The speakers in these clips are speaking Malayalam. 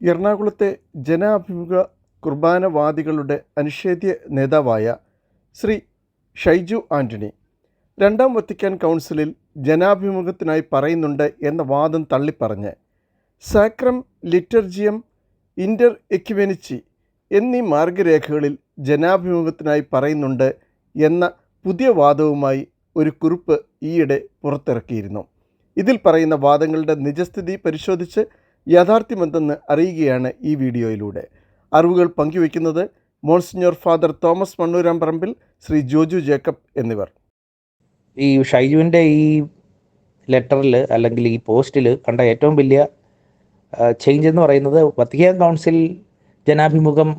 എറണാകുളത്തെ ജനാഭിമുഖ കുർബാനവാദികളുടെ അനിഷേധ്യ നേതാവായ ശ്രീ ഷൈജു ആന്റണി രണ്ടാം വത്തിക്കാൻ കൗൺസിലിൽ ജനാഭിമുഖത്തിനായി പറയുന്നുണ്ട് എന്ന വാദം തള്ളിപ്പറഞ്ഞ് സാക്രം ലിറ്റർജിയം ഇന്റർ എക്യുവെനിച്ചി എന്നീ മാർഗരേഖകളിൽ ജനാഭിമുഖത്തിനായി പറയുന്നുണ്ട് എന്ന പുതിയ വാദവുമായി ഒരു കുറിപ്പ് ഈയിടെ പുറത്തിറക്കിയിരുന്നു. ഇതിൽ പറയുന്ന വാദങ്ങളുടെ നിജസ്ഥിതി പരിശോധിച്ച് യാഥാർത്ഥ്യമെന്തെന്ന് അറിയുകയാണ് ഈ വീഡിയോയിലൂടെ. അറിവുകൾ പങ്കുവയ്ക്കുന്നത് monsignor father Thomas Mannoorampparambil Shri Joju Jacob എന്നിവർ. ഈ ഷൈജുവിന്റെ ഈ ലെറ്ററിൽ അല്ലെങ്കിൽ ഈ പോസ്റ്റിൽ കണ്ട ഏറ്റവും വലിയ ചേഞ്ച് എന്ന് പറയുന്നത് വത്തിക്കാൻ കൗൺസിൽ ജനാഭിമുഖം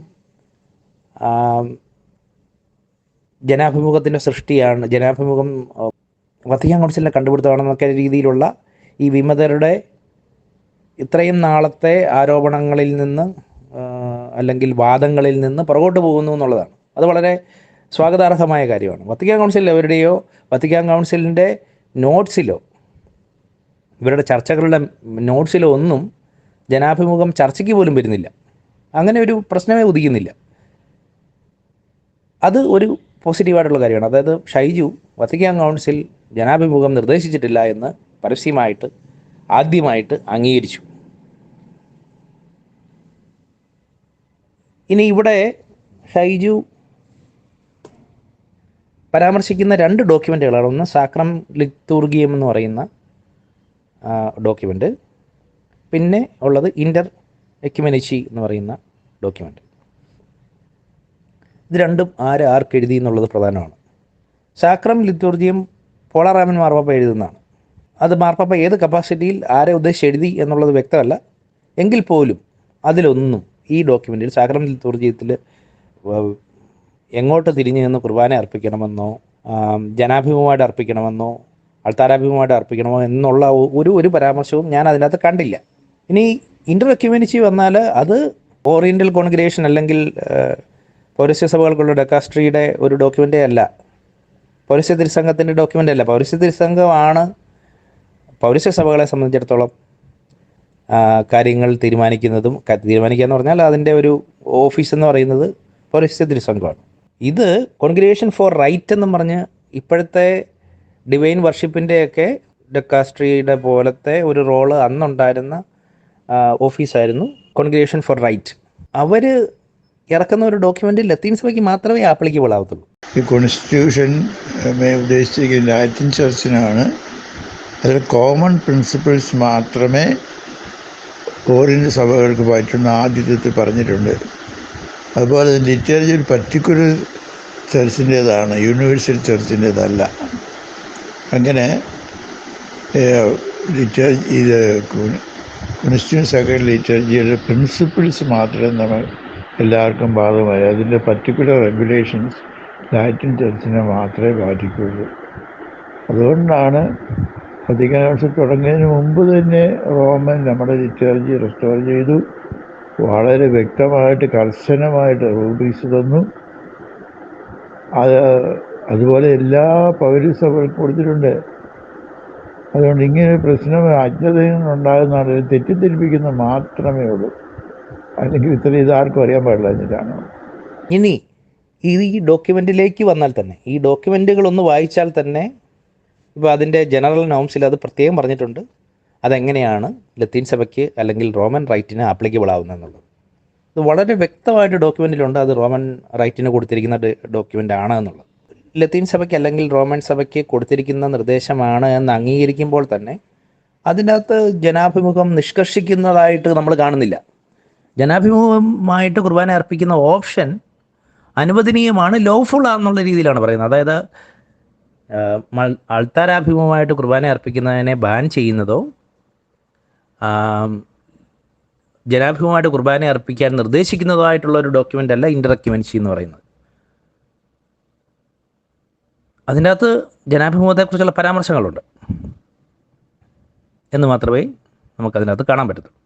ജനാഭിമുഖത്തിന്റെ സൃഷ്ടിയാണ് ജനാഭിമുഖം വത്തിക്കാൻ കൗൺസിലിന്റെ കണ്ടുപിടുത്തമാണെന്നൊക്കെ രീതിയിലുള്ള ഈ വിമതരുടെ ഇത്രയും നാളത്തെ ആരോപണങ്ങളിൽ നിന്ന് അല്ലെങ്കിൽ വാദങ്ങളിൽ നിന്ന് പുറകോട്ട് പോകുന്നു എന്നുള്ളതാണ്. അത് വളരെ സ്വാഗതാർഹമായ കാര്യമാണ്. വത്തിക്കാൻ കൗൺസിൽ അവരുടെയോ വത്തിക്കാൻ കൗൺസിലിന്റെ നോട്ട്സിലോ ഇവരുടെ ചർച്ചകളുടെ നോട്ട്സിലോ ഒന്നും ജനാഭിമുഖം ചർച്ചയ്ക്ക് പോലും വരുന്നില്ല. അങ്ങനെ ഒരു പ്രശ്നമേ ഉദിക്കുന്നില്ല. അത് ഒരു പോസിറ്റീവായിട്ടുള്ള കാര്യമാണ്. അതായത് ഷൈജു വത്തിക്കാൻ കൗൺസിൽ ജനാഭിമുഖം നിർദ്ദേശിച്ചിട്ടില്ല എന്ന് പരസ്യമായിട്ട് ആദ്യമായിട്ട് അംഗീകരിച്ചു. ഇനി ഇവിടെ ഹൈജു പരാമർശിക്കുന്ന രണ്ട് ഡോക്യുമെന്റുകളാണ് ഒന്ന് സാക്രം ലിത്തൂർഗിയം എന്ന് പറയുന്ന ഡോക്യുമെന്റ് പിന്നെ ഉള്ളത് ഇന്റർ എക്യുമെനിച്ചി എന്ന് പറയുന്ന ഡോക്യുമെന്റ് ഇത് രണ്ടും ആര് ആർക്ക് എഴുതി എന്നുള്ളത് പ്രധാനമാണ്. സാക്രം ലിത്തൂർജിയം പോളാറാമൻ മാർപ്പാപ്പ എഴുതുന്നതാണ്. അത് മാർപ്പാപ്പ ഏത് കപ്പാസിറ്റിയിൽ ആരെ ഉദ്ദേശിച്ച് എഴുതി എന്നുള്ളത് വ്യക്തമല്ല. എങ്കിൽ പോലും അതിലൊന്നും ഈ ഡോക്യുമെന്റിൽ സാക്രം ലിത്തൂർജിയത്തിൽ എങ്ങോട്ട് തിരിഞ്ഞു നിന്ന് കുർബാന അർപ്പിക്കണമെന്നോ ജനാഭിമുഖമായിട്ട് അർപ്പിക്കണമെന്നോ അൾത്താരാഭിമുഖമായിട്ട് അർപ്പിക്കണമോ എന്നുള്ള ഒരു ഒരു പരാമർശവും ഞാൻ അതിനകത്ത് കണ്ടില്ല. ഇനി ഇന്റർ എക്യുമെനിച്ചി വന്നാൽ അത് ഓറിയന്റൽ കോൺഗ്രേഷൻ അല്ലെങ്കിൽ പൗരസ്യ സഭകൾക്കുള്ള ഡെക്കാസ്ട്രിയുടെ ഒരു ഡോക്യുമെന്റേ അല്ല. പൗരസ്യ തിരുസംഘത്തിന്റെ ഡോക്യുമെന്റ് അല്ല. പൗരസ്യ തിരുസംഘമാണ് പൗരസ്യ സഭകളെ സംബന്ധിച്ചിടത്തോളം കാര്യങ്ങൾ തീരുമാനിക്കുന്നതും തീരുമാനിക്കുക എന്ന് പറഞ്ഞാൽ അതിന്റെ ഒരു ഓഫീസ് എന്ന് പറയുന്നത് പരിസ്ഥിതി സംഘമാണ്. ഇത് കോൺഗ്രിഗേഷൻ ഫോർ റൈറ്റ് എന്ന് പറഞ്ഞ് ഇപ്പോഴത്തെ ഡിവൈൻ വർഷിപ്പിന്റെയൊക്കെ ഡെക്കാസ്ട്രിയുടെ പോലത്തെ ഒരു റോൾ അന്നുണ്ടായിരുന്ന ഓഫീസായിരുന്നു കോൺഗ്രിഗേഷൻ ഫോർ റൈറ്റ് അവർ ഇറക്കുന്ന ഒരു ഡോക്യുമെന്റ് ലത്തീൻ സഭയ്ക്ക് മാത്രമേ ആപ്ലിക്കബിൾ ആവത്തുള്ളൂ ഈ കോൺസ്റ്റിറ്റ്യൂഷൻ ഉദ്ദേശിച്ചിരിക്കുന്ന ലാറ്റിൻ ചർച്ചിനാണ് അതിൽ കോമൺ പ്രിൻസിപ്പിൾസ് മാത്രമേ ഓറിയന്റ് സഭകൾക്ക് പറ്റുന്ന ആദ്യത്തിൽ പറഞ്ഞിട്ടുണ്ട്. അതുപോലെ തന്നെ ഒരു പർട്ടിക്കുലർ ചർച്ചിന്റേതാണ് യൂണിവേഴ്സൽ ചർച്ചിന്റേതല്ല. അങ്ങനെ ലിറ്റേജ് ഇത് ക്രിസ്ത്യൻ സഭയുടെ ലിറ്ററേച്ചറിയുടെ പ്രിൻസിപ്പിൾസ് മാത്രമേ നമ്മൾ എല്ലാവർക്കും ബാധകമായി. അതിന്റെ പർട്ടിക്കുലർ റെഗുലേഷൻസ് ലാറ്റിൻ ചർച്ചിനെ മാത്രമേ ബാധിക്കുകയുള്ളൂ. അതുകൊണ്ടാണ് വത്തിക്കാൻ വർഷം തുടങ്ങിയതിന് മുമ്പ് തന്നെ റോമൻ നമ്മുടെ ലിറ്റർജി റെസ്റ്റോർ ചെയ്തു. വളരെ വ്യക്തമായിട്ട് കർശനമായിട്ട് റൂബീസ് തന്നു. അത് അതുപോലെ എല്ലാ പൗരസഭകൾക്കും കൊടുത്തിട്ടുണ്ട്. അതുകൊണ്ട് ഇങ്ങനെ പ്രശ്നം അജ്ഞതയിൽ ഉണ്ടാകുന്നതാണ് തെറ്റിദ്ധരിപ്പിക്കുന്ന മാത്രമേ ഉള്ളൂ. അല്ലെങ്കിൽ ഇത്ര ഇതാർക്കും അറിയാൻ പാടില്ല എന്നിട്ടാണ് ഇനി ഈ ഡോക്യുമെന്റിലേക്ക് വന്നാൽ തന്നെ ഈ ഡോക്യുമെന്റുകൾ ഒന്ന് വായിച്ചാൽ തന്നെ ഇപ്പോൾ അതിന്റെ ജനറൽ നോംസിൽ അത് പ്രത്യേകം പറഞ്ഞിട്ടുണ്ട്. അതെങ്ങനെയാണ് ലത്തീൻ സഭയ്ക്ക് അല്ലെങ്കിൽ റോമൻ റൈറ്റിന് ആപ്ലിക്കബിൾ ആവുന്നതെന്നുള്ളത് ഇത് വളരെ വ്യക്തമായിട്ട് ഡോക്യുമെന്റിലുണ്ട് അത് റോമൻ റൈറ്റിന് കൊടുത്തിരിക്കുന്ന ഡോക്യുമെന്റ് ആണ് എന്നുള്ളത്. ലത്തീൻ സഭയ്ക്ക് അല്ലെങ്കിൽ റോമൻ സഭയ്ക്ക് കൊടുത്തിരിക്കുന്ന നിർദ്ദേശമാണ് എന്ന് അംഗീകരിക്കുമ്പോൾ തന്നെ അതിനകത്ത് ജനാഭിമുഖം നിഷ്കർഷിക്കുന്നതായിട്ട് നമ്മൾ കാണുന്നില്ല. ജനാഭിമുഖമായിട്ട് കുർബാന അർപ്പിക്കുന്ന ഓപ്ഷൻ അനുവദനീയമാണ് ലോഫുൾ ആണെന്നുള്ള രീതിയിലാണ് പറയുന്നത്. അതായത് അൾത്താരാഭിമുഖമായിട്ട് കുർബാന അർപ്പിക്കുന്നതിനെ ബാൻ ചെയ്യുന്നതോ ജനാഭിമുഖമായിട്ട് കുർബാന അർപ്പിക്കാൻ നിർദ്ദേശിക്കുന്നതോ ആയിട്ടുള്ള ഒരു ഡോക്യുമെന്റ് അല്ല ഇന്ററക്യുമെൻസി എന്ന് പറയുന്നത്. അതിന്റെ അകത്ത് ജനാഭിമുഖത്തെക്കുറിച്ചുള്ള പരാമർശങ്ങളുണ്ട്. എന്ന് മാത്രമേ നമുക്കതിനകത്ത് കാണാൻ പറ്റത്തുള്ളൂ.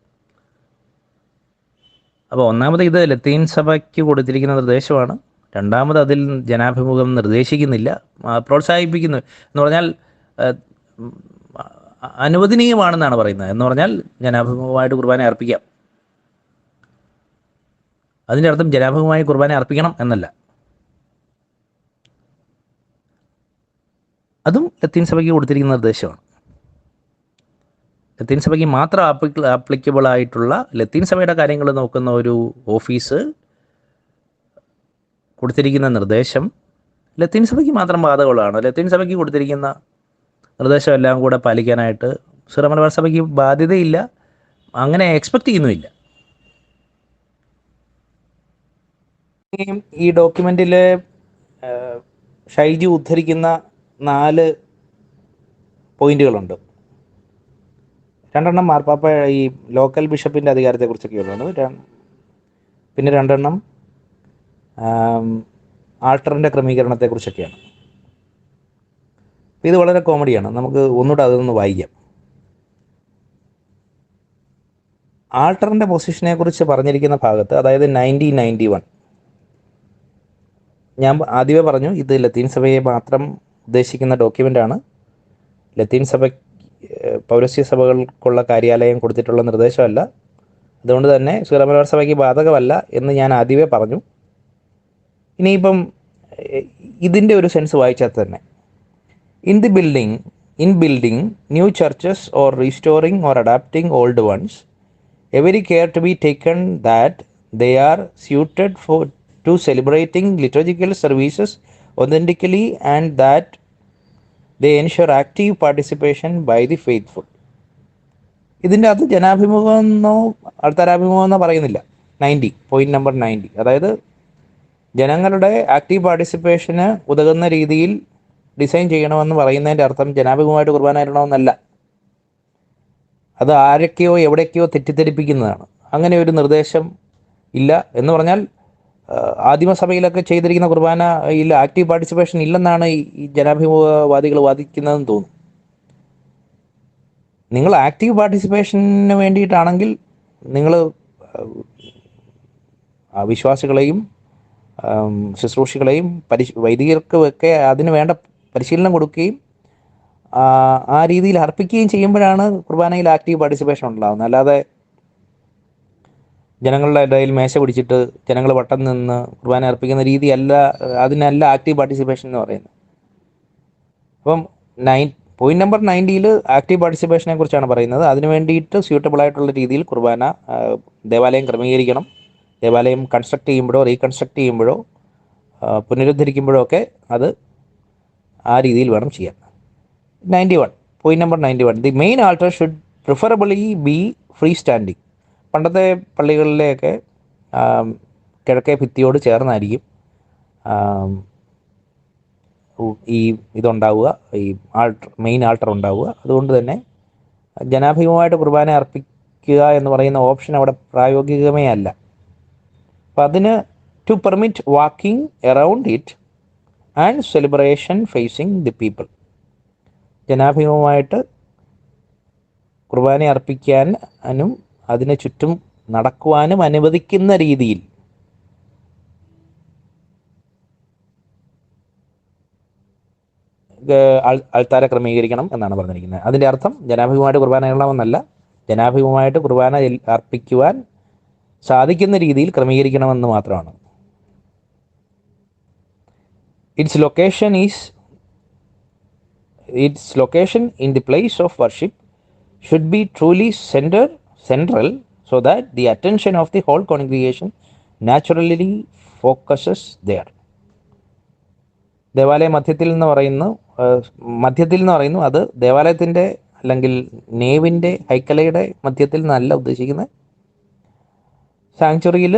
അപ്പോൾ ഒന്നാമത് ഇത് ലത്തീൻ സഭയ്ക്ക് കൊടുത്തിരിക്കുന്ന നിർദ്ദേശമാണ്. രണ്ടാമത് അതിൽ ജനാഭിമുഖം നിർദ്ദേശിക്കുന്നില്ല പ്രോത്സാഹിപ്പിക്കുന്നു. എന്ന് പറഞ്ഞാൽ അനുവദനീയമാണെന്നാണ് പറയുന്നത്. എന്ന് പറഞ്ഞാൽ ജനാഭിമുഖമായിട്ട് കുർബാന അർപ്പിക്കാം. അതിന്റെ അർത്ഥം ജനാഭിമുഖമായി കുർബാന അർപ്പിക്കണം എന്നല്ല. അതും ലത്തീൻ സഭയ്ക്ക് കൊടുത്തിരിക്കുന്ന നിർദ്ദേശമാണ്. ലത്തീൻ സഭയ്ക്ക് മാത്രം ആപ്ലിക്ക ആപ്ലിക്കബിൾ ആയിട്ടുള്ള ലത്തീൻ സഭയുടെ കാര്യങ്ങൾ നോക്കുന്ന ഒരു ഓഫീസ് കൊടുത്തിരിക്കുന്ന നിർദ്ദേശം ലത്തീൻ സഭയ്ക്ക് മാത്രം ബാധകമുള്ളതാണ്. ലത്തീൻ സഭയ്ക്ക് കൊടുത്തിരിക്കുന്ന നിർദ്ദേശം എല്ലാം കൂടെ പാലിക്കാനായിട്ട് സുറ മലബാർ സഭയ്ക്ക് ബാധ്യതയില്ല. അങ്ങനെ എക്സ്പെക്റ്റ് ചെയ്യുന്നുമില്ല. ഈ- ഡോക്യുമെന്റിൽ ഷൈജി ഉദ്ധരിക്കുന്ന നാല് പോയിന്റുകളുണ്ട്. രണ്ടെണ്ണം മാർപ്പാപ്പ ഈ ലോക്കൽ ബിഷപ്പിന്റെ അധികാരത്തെക്കുറിച്ചൊക്കെ ഉള്ളതാണ് പിന്നെ രണ്ടെണ്ണം ആൾട്ടറിന്റെ ക്രമീകരണത്തെക്കുറിച്ചൊക്കെയാണ്. ഇത് വളരെ കോമഡിയാണ്. നമുക്ക് ഒന്നുകൂടെ അതൊന്ന് വായിക്കാം. ആൾട്ടറിന്റെ പൊസിഷനെ കുറിച്ച് പറഞ്ഞിരിക്കുന്ന ഭാഗത്ത് അതായത് നയന്റീൻ നയന്റി വൺ. ഞാൻ ആദ്യമേ പറഞ്ഞു ഇത് ലത്തീൻ സഭയെ മാത്രം ഉദ്ദേശിക്കുന്ന ഡോക്യുമെന്റാണ് ലത്തീൻ സഭ പൗരസ്യ സഭകൾക്കുള്ള കാര്യാലയം കൊടുത്തിട്ടുള്ള നിർദ്ദേശമല്ല. അതുകൊണ്ട് തന്നെ സീറമലബാർ സഭയ്ക്ക് ബാധകമല്ല എന്ന് ഞാൻ ആദ്യമേ പറഞ്ഞു. ഇനിയിപ്പം ഇതിന്റെ ഒരു സെൻസ് വായിച്ചാൽ തന്നെ. In the building in building new churches or restoring or adapting old ones every care to be taken that they are suited for to celebrating liturgical services authentically and that they ensure active participation by the faithful ഇതിന്റെ അത് ജനാഭിമുഖം എന്നോ ആൾക്കാരാഭിമുഖം എന്നോ പറയുന്നില്ല. നയന്റി പോയിന്റ് നമ്പർ നയന്റി അതായത് ജനങ്ങളുടെ ആക്റ്റീവ് പാർട്ടിസിപ്പേഷന് ഉതകുന്ന രീതിയിൽ ഡിസൈൻ ചെയ്യണമെന്ന് പറയുന്നതിന്റെ അർത്ഥം ജനാഭിമുഖമായിട്ട് കുർബാന ഇടണമെന്നല്ല അത് ആരൊക്കെയോ എവിടേക്കോ തെറ്റിദ്ധരിപ്പിക്കുന്നതാണ്. അങ്ങനെ ഒരു നിർദ്ദേശം ഇല്ല എന്ന് പറഞ്ഞാൽ ആദിമസഭയിലൊക്കെ ചെയ്തിരിക്കുന്ന കുർബാന ഇല്ല ആക്റ്റീവ് പാർട്ടിസിപ്പേഷൻ ഇല്ലെന്നാണ് ഈ ജനാഭിമുഖവാദികൾ വാദിക്കുന്നതെന്ന് തോന്നുന്നു നിങ്ങൾ ആക്റ്റീവ് പാർട്ടിസിപ്പേഷന് വേണ്ടിയിട്ടാണെങ്കിൽ നിങ്ങൾ വിശ്വാസികളെയും ശുശ്രൂഷികളെയും പരി വൈദികർക്കുമൊക്കെ അതിന് വേണ്ട പരിശീലനം കൊടുക്കുകയും ആ, ആ രീതിയിൽ അർപ്പിക്കുകയും ചെയ്യുമ്പോഴാണ് കുർബാനയിൽ ആക്റ്റീവ് പാർട്ടിസിപ്പേഷൻ ഉണ്ടാകുന്നത് അല്ലാതെ ജനങ്ങളുടെ ഇടയിൽ മേശ പിടിച്ചിട്ട് ജനങ്ങൾ വട്ടം നിന്ന് കുർബാന അർപ്പിക്കുന്ന രീതിയല്ല അതിനല്ല ആക്റ്റീവ് പാർട്ടിസിപ്പേഷൻ എന്ന് പറയുന്നത്. അപ്പം നയൻ പോയിന്റ് നമ്പർ നയന്റിയിൽ ആക്റ്റീവ് പാർട്ടിസിപ്പേഷനെ കുറിച്ചാണ് പറയുന്നത്. അതിന് വേണ്ടിയിട്ട് സ്യൂട്ടബിൾ ആയിട്ടുള്ള രീതിയിൽ കുർബാന ദേവാലയം ക്രമീകരിക്കണം. ദേവാലയം കൺസ്ട്രക്ട് ചെയ്യുമ്പോഴോ റീകൺസ്ട്രക്ട് ചെയ്യുമ്പോഴോ പുനരുദ്ധരിക്കുമ്പോഴോ ഒക്കെ അത് ആ രീതിയിൽ വേണം ചെയ്യാൻ. Ninety one point number ninety one the main altar should preferably be free standing പണ്ടത്തെ പള്ളികളിലെയൊക്കെ കിഴക്കേ ഭിത്തിയോട് ചേർന്നായിരിക്കും ഈ ഇതുണ്ടാവുക ഈ ആൾട്ടർ മെയിൻ ആൾട്ടർ ഉണ്ടാവുക. അതുകൊണ്ട് തന്നെ ജനാഭിമുഖമായിട്ട് കുർബാന അർപ്പിക്കുക എന്ന് പറയുന്ന ഓപ്ഷൻ അവിടെ പ്രായോഗികമേ അല്ല. അപ്പം അതിന് to permit walking around it and celebration facing the people ജനാഭിമുഖമായിട്ട് കുർബാന അർപ്പിക്കാനും അതിന് ചുറ്റും നടക്കുവാനും അനുവദിക്കുന്ന രീതിയിൽ ആൾത്താര ആൾ- ആൾത്താരെ ക്രമീകരിക്കണം എന്നാണ് പറഞ്ഞിരിക്കുന്നത്. അതിന്റെ അർത്ഥം ജനാഭിമുഖമായിട്ട് കുർബാന ഇടണമെന്നല്ല ജനാഭിമുഖമായിട്ട് കുർബാന അർപ്പിക്കുവാൻ സാധിക്കുന്ന രീതിയിൽ ക്രമീകരിക്കണമെന്ന് മാത്രമാണ് its location is its location in the place of worship should be truly center central so that the attention of the whole congregation naturally focuses there ദേവാലയ മധ്യത്തിൽ എന്ന് പറയുന്നു മധ്യത്തിൽ എന്ന് പറയുന്നു അത് ദേവാലയത്തിന്റെ അല്ലെങ്കിൽ നേവിന്റെ ഹൈക്കലയുടെ മധ്യത്തിൽ നിന്നല്ല ഉദ്ദേശിക്കുന്നത് സാങ്ച്വറിയിൽ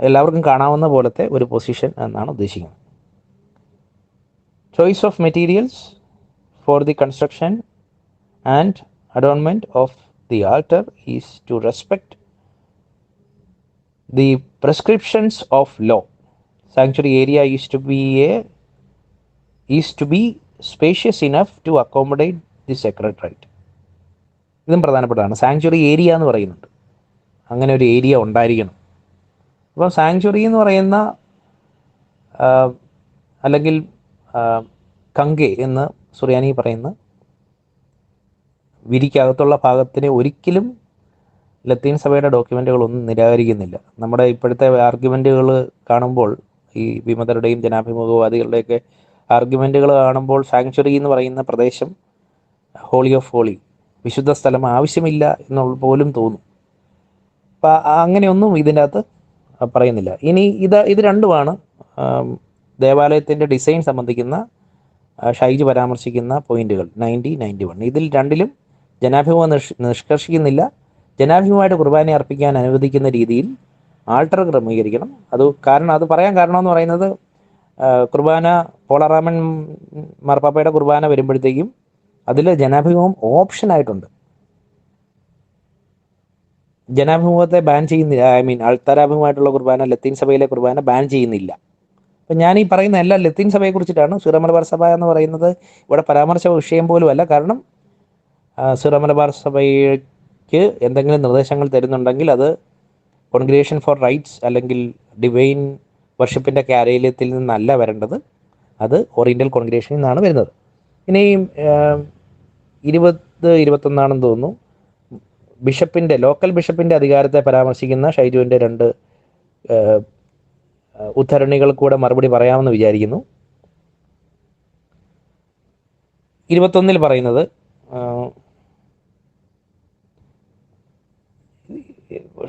എല്ലാവർക്കും കാണാവുന്ന പോലത്തെ ഒരു പൊസിഷൻ എന്നാണ് ഉദ്ദേശിക്കുന്നത് choice of materials the construction and adornment of the altar is to respect the prescriptions of law. Sanctuary area is to be a is to be spacious enough to accommodate the sacred rite. ഇതും പ്രധാനപ്പെട്ടതാണ് സാങ്ച്വറി ഏരിയ എന്ന് പറയുന്നുണ്ട് അങ്ങനെ ഒരു ഏരിയ ഉണ്ടായിരിക്കണം. അപ്പോൾ സാങ്ച്വറി എന്ന് പറയുന്ന അല്ലെങ്കിൽ കങ്കെ എന്ന് സുറിയാനി പറയുന്ന വിരിക്കകത്തുള്ള ഭാഗത്തിനെ ഒരിക്കലും ലത്തീൻ സഭയുടെ ഡോക്യുമെന്റുകളൊന്നും നിരാകരിക്കുന്നില്ല. നമ്മുടെ ഇപ്പോഴത്തെ ആർഗ്യുമെന്റുകൾ കാണുമ്പോൾ ഈ വിമതരുടെയും ജനാഭിമുഖവാദികളുടെയൊക്കെ ആർഗ്യുമെന്റുകൾ കാണുമ്പോൾ സാങ്ച്വറി എന്ന് പറയുന്ന പ്രദേശം ഹോളി ഓഫ് ഹോളി വിശുദ്ധ സ്ഥലം ആവശ്യമില്ല എന്നുള്ള പോലും തോന്നും. അപ്പം അങ്ങനെയൊന്നും ഇതിന്റെ അകത്ത് പറയുന്നില്ല. ഇനി ഇത് ഇത് രണ്ടുമാണ് ദേവാലയത്തിന്റെ ഡിസൈൻ സംബന്ധിക്കുന്ന ഷൈജ് പരാമർശിക്കുന്ന പോയിന്റുകൾ. Ninety ninety one. ഇതിൽ രണ്ടിലും ജനാഭിമുഖം നിഷ് നിഷ്കർഷിക്കുന്നില്ല. ജനാഭിമുഖമായിട്ട് കുർബാന അർപ്പിക്കാൻ അനുവദിക്കുന്ന രീതിയിൽ ആൾട്ടർ ക്രമീകരിക്കണം. അത് കാരണം അത് പറയാൻ കാരണം എന്ന് പറയുന്നത് കുർബാന പോളറാമൻ മാർപ്പാപ്പയുടെ കുർബാന വരുമ്പോഴത്തേക്കും അതിൽ ജനാഭിമുഖം ഓപ്ഷനായിട്ടുണ്ട്. ജനാഭിമുഖത്തെ ബാൻ ചെയ്യുന്നില്ല. ഐ മീൻ അൾത്താരാഭിമുഖമായിട്ടുള്ള കുർബാന ലത്തീൻ സഭയിലെ കുർബാന ബാൻ ചെയ്യുന്നില്ല. അപ്പം ഞാൻ ഈ പറയുന്ന എല്ലാ ലത്തീൻ സഭയെ കുറിച്ചിട്ടാണ് സുരമലബാർ സഭ എന്ന് പറയുന്നത് ഇവിടെ പരാമർശ വിഷയം പോലും അല്ല കാരണം സുരമലബാർ സഭയ്ക്ക് എന്തെങ്കിലും നിർദ്ദേശങ്ങൾ തരുന്നുണ്ടെങ്കിൽ അത് കോൺഗ്രേഷൻ ഫോർ റൈറ്റ്സ് അല്ലെങ്കിൽ ഡിവൈൻ വർഷിപ്പിന്റെ കാര്യത്തിൽ നിന്നല്ല വരേണ്ടത്. അത് ഓറിയന്റൽ കോൺഗ്രേഷനിൽ നിന്നാണ് വരുന്നത്. ഇനി ഇരുപത് ഇരുപത്തൊന്നാണെന്ന് തോന്നുന്നു. ബിഷപ്പിന്റെ ലോക്കൽ ബിഷപ്പിന്റെ അധികാരത്തെ പരാമർശിക്കുന്ന ഷൈജുവിന്റെ രണ്ട് ഉദ്ധരണികൾ കൂടെ മറുപടി പറയാമെന്ന് വിചാരിക്കുന്നു. ഇരുപത്തൊന്നിൽ പറയുന്നത്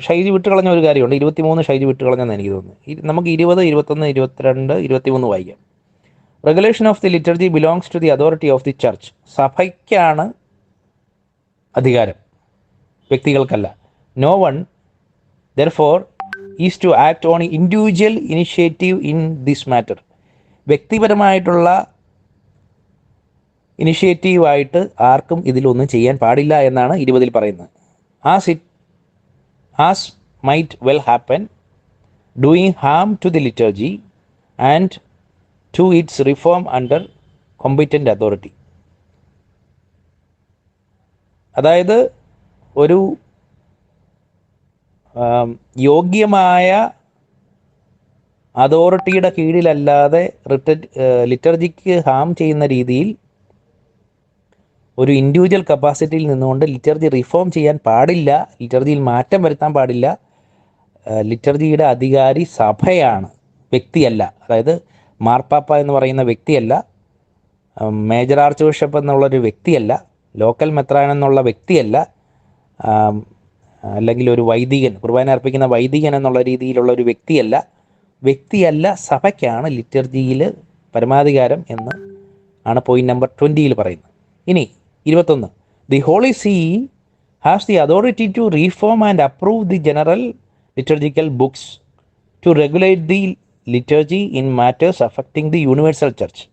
ഷൈജി ഷൈജ് വിട്ടുകളഞ്ഞ ഒരു കാര്യമുണ്ട്. ഇരുപത്തിമൂന്ന് ഷൈജി വിട്ടുകളഞ്ഞെന്ന് എനിക്ക് തോന്നുന്നു. നമുക്ക് ഇരുപത് ഇരുപത്തൊന്ന് ഇരുപത്തിരണ്ട് ഇരുപത്തിമൂന്ന് വായിക്കാം. Regulation of the liturgy belongs to the authority of the church സഭയ്ക്കാണ് അധികാരം. വ്യക്തികൾക്കല്ല. No one therefore is to act on individual initiative in this matter വ്യക്തിപരമായിട്ടുള്ള ഇനിഷ്യേറ്റീവായിട്ട് ആർക്കും ഇതിലൊന്നും ചെയ്യാൻ പാടില്ല എന്നാണ് ഇരുപതിൽ പറയുന്നത്. As it as might well happen doing harm to the liturgy and to its reform under competent authority അതായത് ഒരു യോഗ്യമായ അതോറിറ്റിയുടെ കീഴിലല്ലാതെ റിട്ട ലിറ്റർജിക്ക് ഹാം ചെയ്യുന്ന രീതിയിൽ ഒരു ഇൻഡിവിജ്വൽ കപ്പാസിറ്റിയിൽ നിന്നുകൊണ്ട് ലിറ്റർജി റിഫോം ചെയ്യാൻ പാടില്ല ലിറ്റർജിയിൽ മാറ്റം വരുത്താൻ പാടില്ല ലിറ്റർജിയുടെ അധികാരി സഭയാണ് വ്യക്തിയല്ല അതായത് മാർപ്പാപ്പ എന്ന് പറയുന്ന വ്യക്തിയല്ല മേജർ ആർച്ച് ബിഷപ്പ് എന്നുള്ളൊരു വ്യക്തിയല്ല ലോക്കൽ മെത്രാൻ എന്നുള്ള വ്യക്തിയല്ല അല്ലെങ്കിൽ ഒരു വൈദികൻ കുർബാന അർപ്പിക്കുന്ന വൈദികൻ എന്നുള്ള രീതിയിലുള്ള ഒരു വ്യക്തിയല്ല. വ്യക്തിയല്ല സഭയ്ക്കാണ് ലിറ്റർജിയിൽ പരമാധികാരം എന്ന് ആണ് പോയിന്റ് നമ്പർ ട്വന്റിയിൽ പറയുന്നത്. ഇനി ഇരുപത്തൊന്ന്. The holy see has the authority to reform and approve the general liturgical books to regulate the liturgy in matters affecting the universal church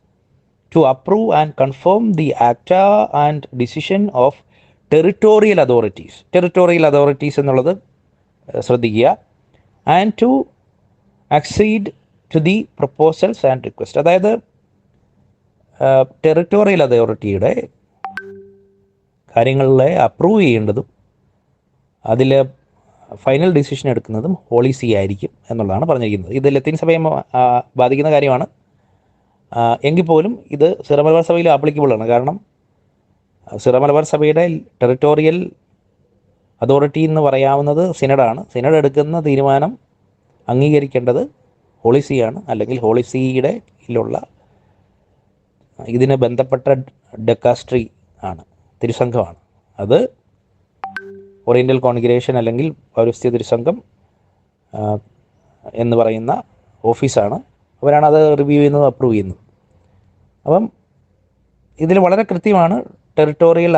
to approve and confirm the act and decision of territorial authorities territorial authorities എന്നുള്ളത് ശ്രദ്ധിക്കുക. And to accede to the proposals and request അതായത് ടെറിട്ടോറിയൽ അതോറിറ്റിയുടെ കാര്യങ്ങളെ അപ്രൂവ് ചെയ്യേണ്ടതും അതിൽ ഫൈനൽ ഡിസിഷൻ എടുക്കുന്നതും ഹോളി സി ആയിരിക്കും എന്നുള്ളതാണ് പറഞ്ഞിരിക്കുന്നത്. ഇത് ലത്തീൻ സഭയെ ബാധിക്കുന്ന കാര്യമാണ്. എങ്കിൽ പോലും ഇത് സിറമലബാർ സഭയിൽ ആപ്ലിക്കബിൾ ആണ്. കാരണം സിറോ മലബാർ സഭയുടെ ടെറിട്ടോറിയൽ അതോറിറ്റി എന്ന് പറയാവുന്നത് സിനഡാണ്. സിനഡ് എടുക്കുന്ന തീരുമാനം അംഗീകരിക്കേണ്ടത് ഹോളിസിയാണ്. അല്ലെങ്കിൽ ഹോളിസിയുടെ കീഴിലുള്ള ഇതിന് ബന്ധപ്പെട്ട ഡെക്കാസ്ട്രി ആണ്. തിരുസംഘമാണ്. അത് ഓറിയന്റൽ കോൺഗ്രേഷൻ അല്ലെങ്കിൽ പൗരസ്ത്യ തിരുസംഘം എന്ന് പറയുന്ന ഓഫീസാണ്. അവരാണ് അത് റിവ്യൂ ചെയ്യുന്നത് അപ്രൂവ് ചെയ്യുന്നത്. അപ്പം ഇതിൽ വളരെ കൃത്യമാണ് ടെറിട്ടോറിയൽ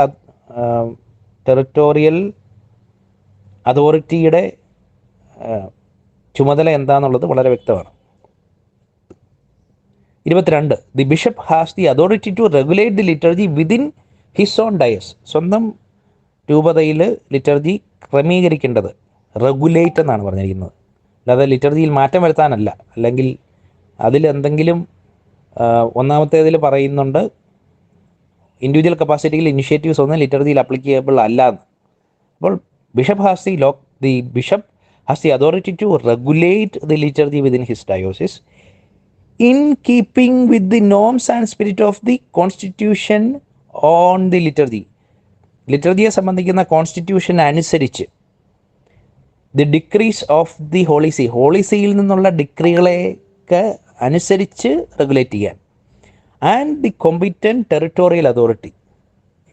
ടെറിട്ടോറിയൽ അതോറിറ്റിയുടെ ചുമതല എന്താണെന്നുള്ളത് വളരെ വ്യക്തമാണ്. ഇരുപത്തിരണ്ട് the bishop has the authority to regulate the liturgy within his own diocese. സ്വന്തം രൂപതയിൽ ലിറ്റർജി ക്രമീകരിക്കേണ്ടത് റെഗുലേറ്റ് എന്നാണ് പറഞ്ഞിരിക്കുന്നത്. അല്ലാതെ ലിറ്റർജിയിൽ മാറ്റം വരുത്താനല്ല. അല്ലെങ്കിൽ അതിലെന്തെങ്കിലും എന്തെങ്കിലും ഒന്നാമത്തേതിൽ പറയുന്നുണ്ട് ഇൻഡിവിജ്വൽ കപ്പാസിറ്റിയിൽ ഇനിഷ്യേറ്റീവ്സ് ഒന്നും ലിറ്റർജിയിൽ അപ്ലിക്കബിൾ അല്ല അപ്പോൾ bishop has the law the bishop has the authority to regulate the liturgy within his diocese in keeping with the norms and spirit of the constitution on the liturgy ലിറ്റർജിയെ സംബന്ധിക്കുന്ന കോൺസ്റ്റിറ്റ്യൂഷൻ അനുസരിച്ച് the decrees of the holy see ഹോളിസിയിൽ holy സീയിൽ നിന്നുള്ള ഡിക്രികളെയൊക്കെ അനുസരിച്ച് റെഗുലേറ്റ് ചെയ്യാൻ. And the competent territorial authority.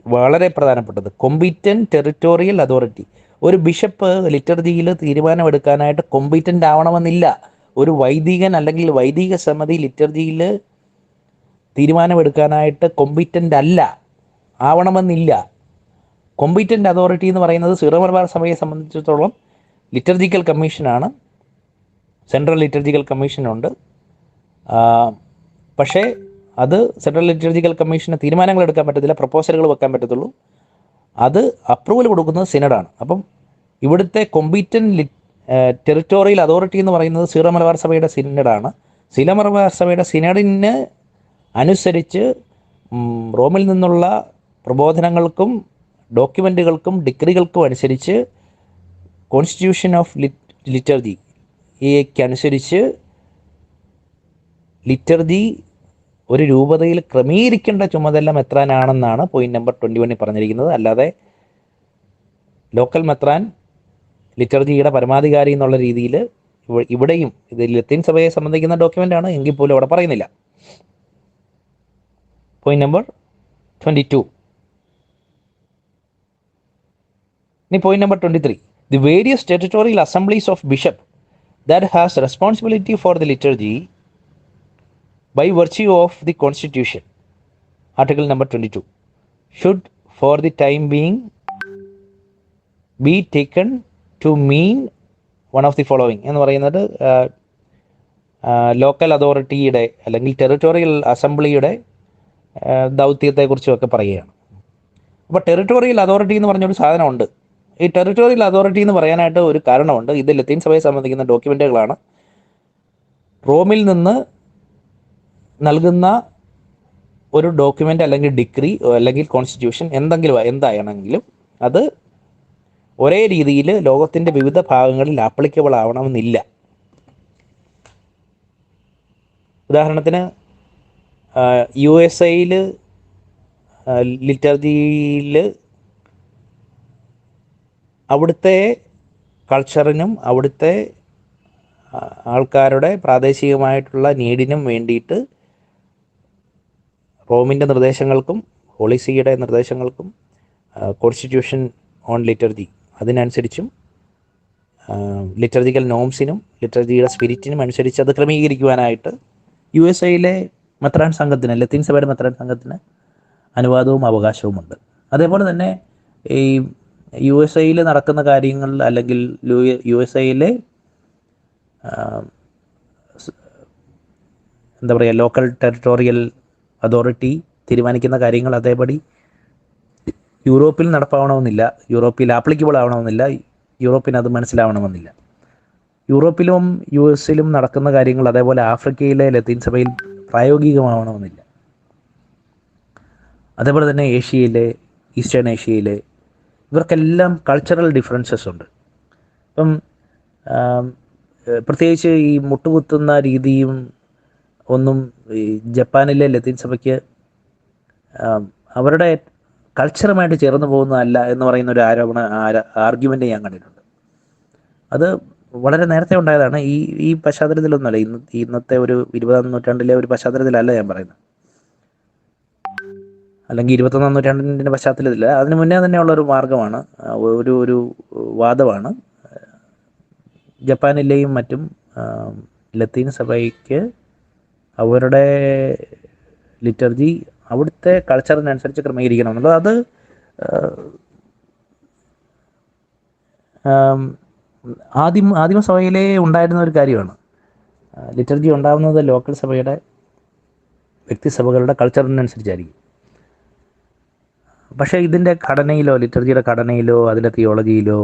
വളരെ പ്രധാനപ്പെട്ടത്. Competent territorial authority. ഒരു ബിഷപ്പ് ലിറ്റർജിയിൽ തീരുമാനമെടുക്കാനായിട്ട് കൊമ്പിറ്റന്റ് ആവണമെന്നില്ല. ഒരു വൈദികൻ അല്ലെങ്കിൽ വൈദിക സമിതി ലിറ്റർജിയിൽ തീരുമാനമെടുക്കാനായിട്ട് കൊമ്പിറ്റന്റ് അല്ല. ആവണമെന്നില്ല. കൊമ്പിറ്റന്റ് അതോറിറ്റി എന്ന് പറയുന്നത് സിറോ മലബാർ സഭയെ സംബന്ധിച്ചിടത്തോളം ലിറ്റർജിക്കൽ കമ്മീഷനാണ്. സെൻട്രൽ ലിറ്റർജിക്കൽ കമ്മീഷനുണ്ട്. പക്ഷേ അത് സെൻട്രൽ ലിറ്റർജിക്കൽ കമ്മീഷന് തീരുമാനങ്ങൾ എടുക്കാൻ പറ്റത്തില്ല പ്രപ്പോസലുകൾ വെക്കാൻ പറ്റത്തുള്ളൂ. അത് അപ്രൂവൽ കൊടുക്കുന്നത് സിനഡാണ്. അപ്പം ഇവിടുത്തെ കൊമ്പീറ്റൻ ടെറിറ്റോറിയൽ അതോറിറ്റി എന്ന് പറയുന്നത് സീറോ മലബാർ സഭയുടെ സിനഡാണ്. സീറോ മലബാർ സഭയുടെ സിനഡിന് അനുസരിച്ച് റോമിൽ നിന്നുള്ള പ്രബോധനങ്ങൾക്കും ഡോക്യുമെന്റുകൾക്കും ഡിഗ്രികൾക്കും അനുസരിച്ച് കോൺസ്റ്റിറ്റ്യൂഷൻ ഓഫ് ലിറ്റർജി അനുസരിച്ച് ലിറ്റർജി ഒരു രൂപതയിൽ ക്രമീകരിക്കേണ്ട ചുമതല മെത്രാനാണെന്നാണ് പോയിന്റ് നമ്പർ ട്വന്റി വണ്ണിൽ പറഞ്ഞിരിക്കുന്നത്. അല്ലാതെ ലോക്കൽ മെത്രാൻ ലിറ്റർജിയുടെ പരമാധികാരി എന്നുള്ള രീതിയിൽ ഇവിടെയും ഇത് ലത്തീൻ സഭയെ സംബന്ധിക്കുന്ന ഡോക്യുമെന്റ് ആണ്. എങ്കിൽ പോലും അവിടെ പറയുന്നില്ല. പോയിന്റ് നമ്പർ ട്വന്റി ടു ഇനി point number twenty three the various territorial assemblies of bishop that has responsibility for the liturgy by virtue of the constitution article number 22 should for the time being be taken to mean one of the following എന്ന് പറയുന്നത് ലോക്കൽ അതോറിറ്റിയുടെ അല്ലെങ്കിൽ ടെറിട്ടോറിയൽ അസംബ്ലിയുടെ ദൗത്യത്തെക്കുറിച്ചുമൊക്കെ പറയുകയാണ്. അപ്പോൾ ടെറിട്ടോറിയൽ അതോറിറ്റി എന്ന് പറഞ്ഞൊരു സാധനമുണ്ട്. ഈ ടെറിട്ടോറിയൽ അതോറിറ്റി എന്ന് പറയാനായിട്ട് ഒരു കാരണമുണ്ട്. ഇത് ലത്തീൻ സഭയെ സംബന്ധിക്കുന്ന ഡോക്യുമെന്റുകളാണ് റോമിൽ നിന്ന് നൽകുന്ന ഒരു ഡോക്യുമെന്റ് അല്ലെങ്കിൽ ഡിഗ്രി അല്ലെങ്കിൽ കോൺസ്റ്റിറ്റ്യൂഷൻ എന്തെങ്കിലും എന്തായണമെങ്കിലും അത് ഒരേ രീതിയിൽ ലോകത്തിന്റെ വിവിധ ഭാഗങ്ങളിൽ ആപ്ലിക്കബിൾ ആവണമെന്നില്ല. ഉദാഹരണത്തിന് യു എസ് ഐയിൽ ലിറ്റർജിയിൽ അവിടുത്തെ കൾച്ചറിനും അവിടുത്തെ ആൾക്കാരുടെ പ്രാദേശികമായിട്ടുള്ള നീഡിനും വേണ്ടിയിട്ട് റോമിന്റെ നിർദ്ദേശങ്ങൾക്കും പോളിസിയുടെ നിർദ്ദേശങ്ങൾക്കും കോൺസ്റ്റിറ്റ്യൂഷൻ ഓൺ ലിറ്റർജി അതിനനുസരിച്ചും ലിറ്റർജിക്കൽ നോംസിനും ലിറ്റർജിയുടെ സ്പിരിറ്റിനും അനുസരിച്ച് അത് ക്രമീകരിക്കുവാനായിട്ട് യു എസ് എയിലെ മെത്രാൻ സംഘത്തിന് ലത്തീൻ സഭയുടെ മെത്രാൻ സംഘത്തിന് അനുവാദവും അവകാശവുമുണ്ട്. അതേപോലെ തന്നെ ഈ യു എസ് എയിൽ നടക്കുന്ന കാര്യങ്ങൾ അല്ലെങ്കിൽ യു എസ് എയിലെ എന്താ പറയുക ലോക്കൽ ടെറിട്ടോറിയൽ അതോറിറ്റി തീരുമാനിക്കുന്ന കാര്യങ്ങൾ അതേപടി യൂറോപ്പിൽ നടപ്പാവണമെന്നില്ല യൂറോപ്പിൽ ആപ്ലിക്കബിൾ ആവണമെന്നില്ല യൂറോപ്പിന് അത് മനസ്സിലാവണമെന്നില്ല. യൂറോപ്പിലും യു എസിലും നടക്കുന്ന കാര്യങ്ങൾ അതേപോലെ ആഫ്രിക്കയിലെ ലത്തീൻ സഭയിൽ പ്രായോഗികമാവണമെന്നില്ല. അതേപോലെ തന്നെ ഏഷ്യയിലെ ഈസ്റ്റേൺ ഏഷ്യയിലെ ഇവർക്കെല്ലാം കൾച്ചറൽ ഡിഫറൻസസ് ഉണ്ട്. ഇപ്പം പ്രത്യേകിച്ച് ഈ മുട്ടുകുത്തുന്ന രീതിയും ഒന്നും ഈ ജപ്പാനിലെ ലത്തീൻ സഭയ്ക്ക് അവരുടെ കൾച്ചറുമായിട്ട് ചേർന്ന് പോകുന്നതല്ല എന്ന് പറയുന്ന ഒരു ആരോപണ ആർഗ്യുമെന്റ് ഞാൻ കണ്ടിട്ടുണ്ട്. അത് വളരെ നേരത്തെ ഉണ്ടായതാണ്. ഈ ഈ പശ്ചാത്തലത്തിലൊന്നുമല്ല. ഇന്ന് ഇന്നത്തെ ഒരു ഇരുപതാം നൂറ്റാണ്ടിലെ ഒരു പശ്ചാത്തലത്തിലല്ല ഞാൻ പറയുന്നത്. അല്ലെങ്കിൽ ഇരുപത്തൊന്നാം നൂറ്റാണ്ടിന്റെ പശ്ചാത്തലത്തില്ല അതിന് മുന്നേ തന്നെയുള്ള ഒരു മാർഗമാണ് ഒരു ഒരു വാദമാണ്. ജപ്പാനിലെയും മറ്റും ലത്തീൻ സഭയ്ക്ക് അവരുടെ ലിറ്റർജി അവിടുത്തെ കൾച്ചറിനനുസരിച്ച് ക്രമീകരിക്കണം എന്നുള്ളത് അത് ആം, ആദിമ ആദിമസഭയിലേ ഉണ്ടായിരുന്ന ഒരു കാര്യമാണ്. ലിറ്റർജി ഉണ്ടാകുന്നത് ലോക്കൽ സഭയുടെ വ്യക്തിസഭകളുടെ കൾച്ചറിനനുസരിച്ചായിരിക്കും. പക്ഷേ ഇതിന്റെ ഘടനയിലോ ലിറ്റർജിയുടെ ഘടനയിലോ അതിന്റെ തിയോളജിയിലോ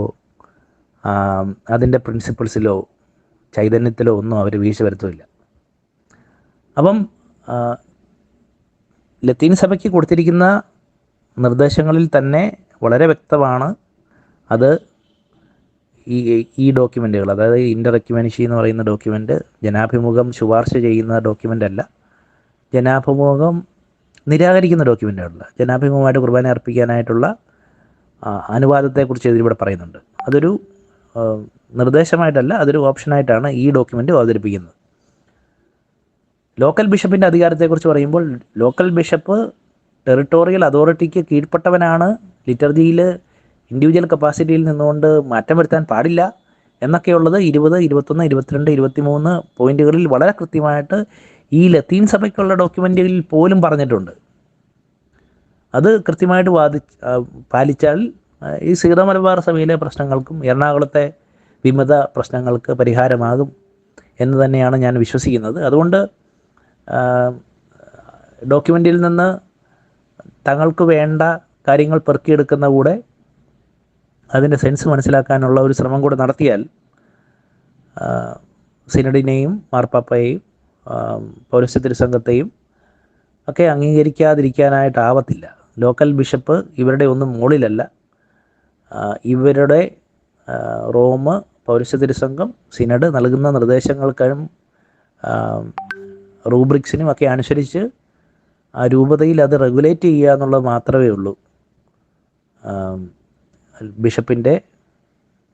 അതിന്റെ പ്രിൻസിപ്പിൾസിലോ ചൈതന്യത്തിലോ ഒന്നും അവർ വീഴ്ച വരുത്തുമില്ല അപ്പം ലത്തീൻ സഭയ്ക്ക് കൊടുത്തിരിക്കുന്ന നിർദ്ദേശങ്ങളിൽ തന്നെ വളരെ വ്യക്തമാണ് അത് ഈ ഈ ഡോക്യുമെന്റുകൾ അതായത് ഇന്റർ എക്യുമെനിഷി എന്ന് പറയുന്ന ഡോക്യുമെന്റ് ജനാഭിമുഖം ശുപാർശ ചെയ്യുന്ന ഡോക്യുമെന്റ് അല്ല ജനാഭിമുഖം നിരാകരിക്കുന്ന ഡോക്യുമെന്റുകളല്ല ജനാഭിമുഖമായിട്ട് കുർബാന അർപ്പിക്കാനായിട്ടുള്ള അനുവാദത്തെക്കുറിച്ച് ഇതിലൂടെ പറയുന്നുണ്ട്. അതൊരു നിർദ്ദേശമായിട്ടല്ല അതൊരു ഓപ്ഷനായിട്ടാണ് ഈ ഡോക്യുമെന്റ് അവതരിപ്പിക്കുന്നത്. ലോക്കൽ ബിഷപ്പിന്റെ അധികാരത്തെക്കുറിച്ച് പറയുമ്പോൾ ലോക്കൽ ബിഷപ്പ് ടെറിട്ടോറിയൽ അതോറിറ്റിക്ക് കീഴ്പ്പെട്ടവനാണ്. ലിറ്റർജിയിൽ ഇൻഡിവിജ്വൽ കപ്പാസിറ്റിയിൽ നിന്നുകൊണ്ട് മാറ്റം വരുത്താൻ പാടില്ല. എന്നൊക്കെയുള്ളത് ഇരുപത് ഇരുപത്തൊന്ന് ഇരുപത്തിരണ്ട് ഇരുപത്തിമൂന്ന് പോയിന്റുകളിൽ വളരെ കൃത്യമായിട്ട് ഈ ലത്തീൻ സഭയ്ക്കുള്ള ഡോക്യുമെന്റുകളിൽ പോലും പറഞ്ഞിട്ടുണ്ട്. അത് കൃത്യമായിട്ട് വാദി പാലിച്ചാൽ ഈ സീത മലബാർ സഭയിലെ പ്രശ്നങ്ങൾക്കും എറണാകുളത്തെ വിമത പ്രശ്നങ്ങൾക്ക് പരിഹാരമാകും എന്ന് തന്നെയാണ് ഞാൻ വിശ്വസിക്കുന്നത്. അതുകൊണ്ട് ഡോക്യുമെന്റിൽ നിന്ന് തങ്ങൾക്ക് വേണ്ട കാര്യങ്ങൾ പെറുക്കിയെടുക്കുന്ന കൂടെ അതിന്റെ സെൻസ് മനസ്സിലാക്കാനുള്ള ഒരു ശ്രമം കൂടെ നടത്തിയാൽ സിനഡിനെയും മാർപ്പാപ്പയെയും പൗരസ്ത്യ തിരുസംഘത്തെയും ഒക്കെ അംഗീകരിക്കാതിരിക്കാനായിട്ടാവത്തില്ല. ലോക്കൽ ബിഷപ്പ് ഇവരുടെ ഒന്നും മുകളിലല്ല. ഇവരുടെ റോം പൗരസ്ത്യ തിരുസംഘം സിനഡ് നൽകുന്ന നിർദ്ദേശങ്ങൾക്കും റൂബ്രിക്സിനും ഒക്കെ അനുസരിച്ച് ആ രൂപതയിൽ അത് റെഗുലേറ്റ് ചെയ്യുക എന്നുള്ളത് മാത്രമേ ഉള്ളൂ. ബിഷപ്പിന്റെ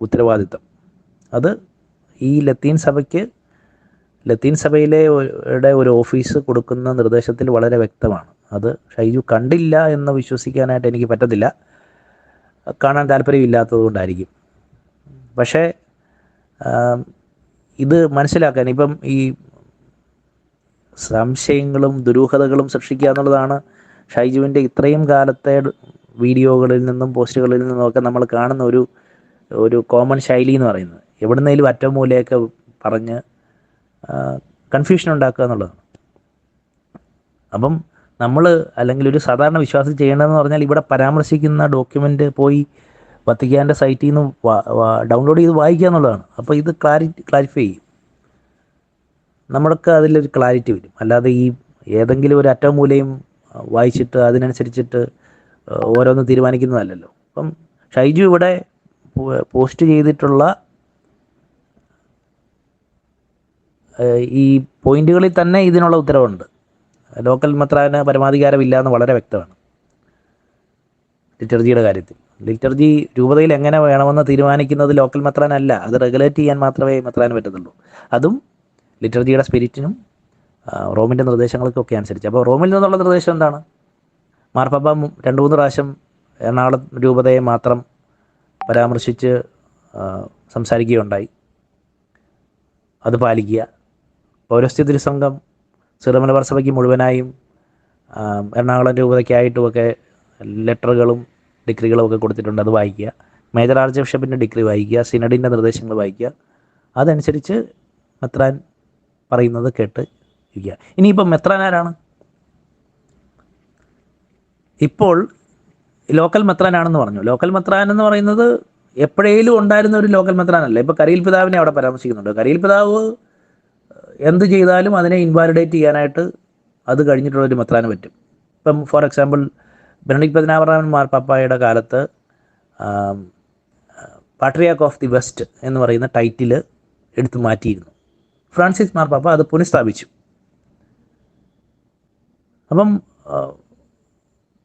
ഉത്തരവാദിത്തം. അത് ഈ ലത്തീൻ സഭയ്ക്ക് ലത്തീൻ സഭയിലെ ഒരു ഓഫീസ് കൊടുക്കുന്ന നിർദ്ദേശത്തിൽ വളരെ വ്യക്തമാണ്. അത് ഷൈജു കണ്ടില്ല എന്ന് വിശ്വസിക്കാനായിട്ട് എനിക്ക് പറ്റത്തില്ല. കാണാൻ താല്പര്യമില്ലാത്തത് കൊണ്ടായിരിക്കും. പക്ഷേ ഇത് മനസ്സിലാക്കാൻ ഇപ്പം ഈ സംശയങ്ങളും ദുരൂഹതകളും സൃഷ്ടിക്കുക എന്നുള്ളതാണ് ഷൈജുവിന്റെ ഇത്രയും കാലത്തെ വീഡിയോകളിൽ നിന്നും പോസ്റ്റുകളിൽ നിന്നുമൊക്കെ നമ്മൾ കാണുന്ന ഒരു ഒരു കോമൺ ശൈലി എന്ന് പറയുന്നത്. എവിടുന്നേലും അറ്റം മൂലയൊക്കെ പറഞ്ഞ് കൺഫ്യൂഷൻ ഉണ്ടാക്കുക എന്നുള്ളതാണ്. അപ്പം നമ്മൾ അല്ലെങ്കിൽ ഒരു സാധാരണ വിശ്വാസം ചെയ്യേണ്ടതെന്ന് പറഞ്ഞാൽ ഇവിടെ പരാമർശിക്കുന്ന ഡോക്യുമെന്റ് പോയി വത്തിക്കാന്റെ സൈറ്റിൽ നിന്ന് ഡൗൺലോഡ് ചെയ്ത് വായിക്കുക എന്നുള്ളതാണ്. അപ്പോൾ ഇത് ക്ലാരി ക്ലാരിഫൈ ചെയ്യും. നമ്മൾക്ക് അതിലൊരു ക്ലാരിറ്റി വരും. അല്ലാതെ ഈ ഏതെങ്കിലും ഒരു അറ്റം മൂലയും വായിച്ചിട്ട് അതിനനുസരിച്ചിട്ട് ഓരോന്ന് തീരുമാനിക്കുന്നതല്ലല്ലോ. അപ്പം ഷൈജു ഇവിടെ പോസ്റ്റ് ചെയ്തിട്ടുള്ള ഈ പോയിന്റുകളിൽ തന്നെ ഇതിനുള്ള ഉത്തരവുണ്ട്. ലോക്കൽ മെത്രാന് പരമാധികാരമില്ല എന്ന് വളരെ വ്യക്തമാണ്. ലിറ്റർജിയുടെ കാര്യത്തിൽ. ലിറ്റർജി രൂപതയിൽ എങ്ങനെ വേണമെന്ന് തീരുമാനിക്കുന്നത് ലോക്കൽ മെത്രാനല്ല അത് റെഗുലേറ്റ് ചെയ്യാൻ മാത്രമേ മെത്രാന് പറ്റത്തുള്ളൂ. അതും ലിറ്റർജിയുടെ സ്പിരിറ്റിനും റോമിന്റെ നിർദ്ദേശങ്ങൾക്കൊക്കെ അനുസരിച്ച്. അപ്പോൾ റോമിൽ നിന്നുള്ള നിർദ്ദേശം എന്താണ്? മാർപ്പാപ്പ രണ്ട് മൂന്ന് പ്രാവശ്യം എറണാകുളം രൂപതയെ മാത്രം പരാമർശിച്ച് സംസാരിക്കുകയുണ്ടായി. അത് പാലിക്കുക. പൗരസ്ത്യ തിരുസംഘം സിറമലബാർ സഭയ്ക്ക് മുഴുവനായും എറണാകുളം രൂപതയ്ക്കായിട്ടുമൊക്കെ ലെറ്ററുകളും ഡിഗ്രികളും ഒക്കെ കൊടുത്തിട്ടുണ്ട്. അത് വായിക്കുക. മേജർ ആർച്ച് ബിഷപ്പിന്റെ ഡിഗ്രി വായിക്കുക. സിനഡിന്റെ നിർദ്ദേശങ്ങൾ വായിക്കുക. അതനുസരിച്ച് മെത്രാൻ പറയുന്നത് കേട്ട് ഇരിക്കുക. ഇനിയിപ്പം മെത്രാനാരാണ് ഇപ്പോൾ ലോക്കൽ മെത്രാനാണെന്ന് പറഞ്ഞു. ലോക്കൽ മെത്രാൻ എന്ന് പറയുന്നത് എപ്പോഴേലും ഉണ്ടായിരുന്ന ഒരു ലോക്കൽ മെത്രാനല്ല ഇപ്പോൾ കരിയിൽ പിതാവിനെ അവിടെ പരാമർശിക്കുന്നുണ്ട്. കരിയിൽ പിതാവ് എന്ത് ചെയ്താലും അതിനെ ഇൻവാലിഡേറ്റ് ചെയ്യാനായിട്ട് അത് കഴിഞ്ഞിട്ടുള്ള ഒരു മെത്രാന് പറ്റും. ഇപ്പം ഫോർ എക്സാമ്പിൾ ബെനഡിക് പതിനാറാമൻ മാർപ്പാപ്പായുടെ കാലത്ത് പാട്രിയാക്ക് ഓഫ് ദി വെസ്റ്റ് എന്ന് പറയുന്ന ടൈറ്റിൽ എടുത്തു മാറ്റിയിരുന്നു. ഫ്രാൻസിസ് മാർപ്പാപ്പ അത് പുനഃസ്ഥാപിച്ചു. അപ്പം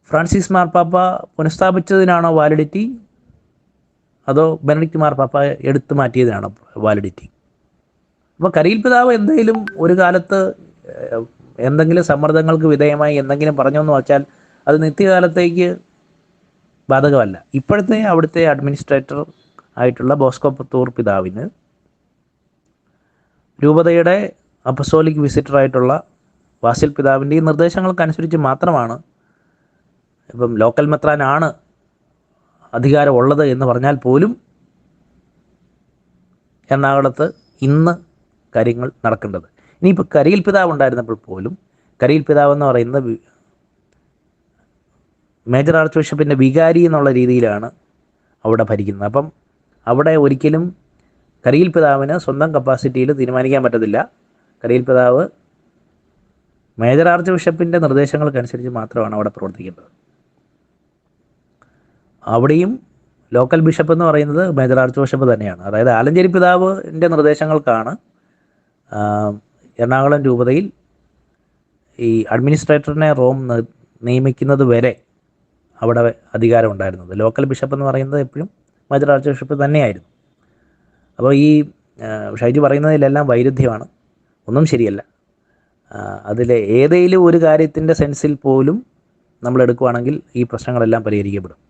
ഫ്രാൻസിസ് മാർപ്പാപ്പ പുനഃസ്ഥാപിച്ചതിനാണോ വാലിഡിറ്റി? അതോ ബെനഡിക്റ്റ് മാർപ്പാപ്പ എടുത്തു മാറ്റിയതിനാണോ വാലിഡിറ്റി? അപ്പോൾ കരിയിൽ പിതാവ് എന്തെങ്കിലും ഒരു കാലത്ത് എന്തെങ്കിലും സമ്മർദ്ദങ്ങൾക്ക് വിധേയമായി എന്തെങ്കിലും പറഞ്ഞു എന്ന് വച്ചാൽ അത് നിത്യകാലത്തേക്ക് ബാധകമല്ല. ഇപ്പോഴത്തെ അവിടുത്തെ അഡ്മിനിസ്ട്രേറ്റർ ആയിട്ടുള്ള ബോസ്കോ പുത്തൂർ പിതാവിന് രൂപതയുടെ അപ്പസോലിക് വിസിറ്ററായിട്ടുള്ള വാസിൽ പിതാവിന്റെ ഈ നിർദ്ദേശങ്ങൾക്കനുസരിച്ച് മാത്രമാണ് ഇപ്പം ലോക്കൽ മെത്രാനാണ് അധികാരമുള്ളത് എന്ന് പറഞ്ഞാൽ പോലും എറണാകുളത്ത് ഇന്ന് കാര്യങ്ങൾ നടക്കേണ്ടത്. ഇനിയിപ്പോൾ കരിയിൽ പിതാവ് ഉണ്ടായിരുന്നപ്പോൾ പോലും കരിയിൽ പിതാവ് എന്ന് പറയുന്ന മേജർ ആർച്ച് ബിഷപ്പിന്റെ വികാരി എന്നുള്ള രീതിയിലാണ് അവിടെ ഭരിക്കുന്നത്. അപ്പം അവിടെ ഒരിക്കലും കരിയിൽ പിതാവിന് സ്വന്തം കപ്പാസിറ്റിയിൽ തീരുമാനിക്കാൻ പറ്റത്തില്ല. കരിയിൽ പിതാവ് മേജർ ആർച്ച് ബിഷപ്പിന്റെ നിർദ്ദേശങ്ങൾക്കനുസരിച്ച് മാത്രമാണ് അവിടെ പ്രവർത്തിക്കേണ്ടത് അവിടെയും ലോക്കൽ ബിഷപ്പ് എന്ന് പറയുന്നത് മേജർ ആർച്ച് ബിഷപ്പ് തന്നെയാണ്. അതായത് ആലഞ്ചേരി പിതാവിന്റെ നിർദ്ദേശങ്ങൾക്കാണ് എറണാകുളം രൂപതയിൽ ഈ അഡ്മിനിസ്ട്രേറ്ററിനെ റോം നിയമിക്കുന്നത് വരെ അവിടെ അധികാരം ഉണ്ടായിരുന്നത് ലോക്കൽ ബിഷപ്പ് എന്ന് പറയുന്നത് എപ്പോഴും മേജർ ആർച്ച് ബിഷപ്പ് തന്നെയായിരുന്നു. അപ്പോൾ ഈ ഷൈജു പറയുന്നതിലെല്ലാം വൈരുദ്ധ്യമാണ്. ഒന്നും ശരിയല്ല. അതിലെ ഏതെങ്കിലും ഒരു കാര്യത്തിന്റെ സെൻസിൽ പോലും നമ്മൾ എടുക്കുവാണെങ്കിൽ ഈ പ്രശ്നങ്ങളെല്ലാം പരിഹരിക്കപ്പെടും.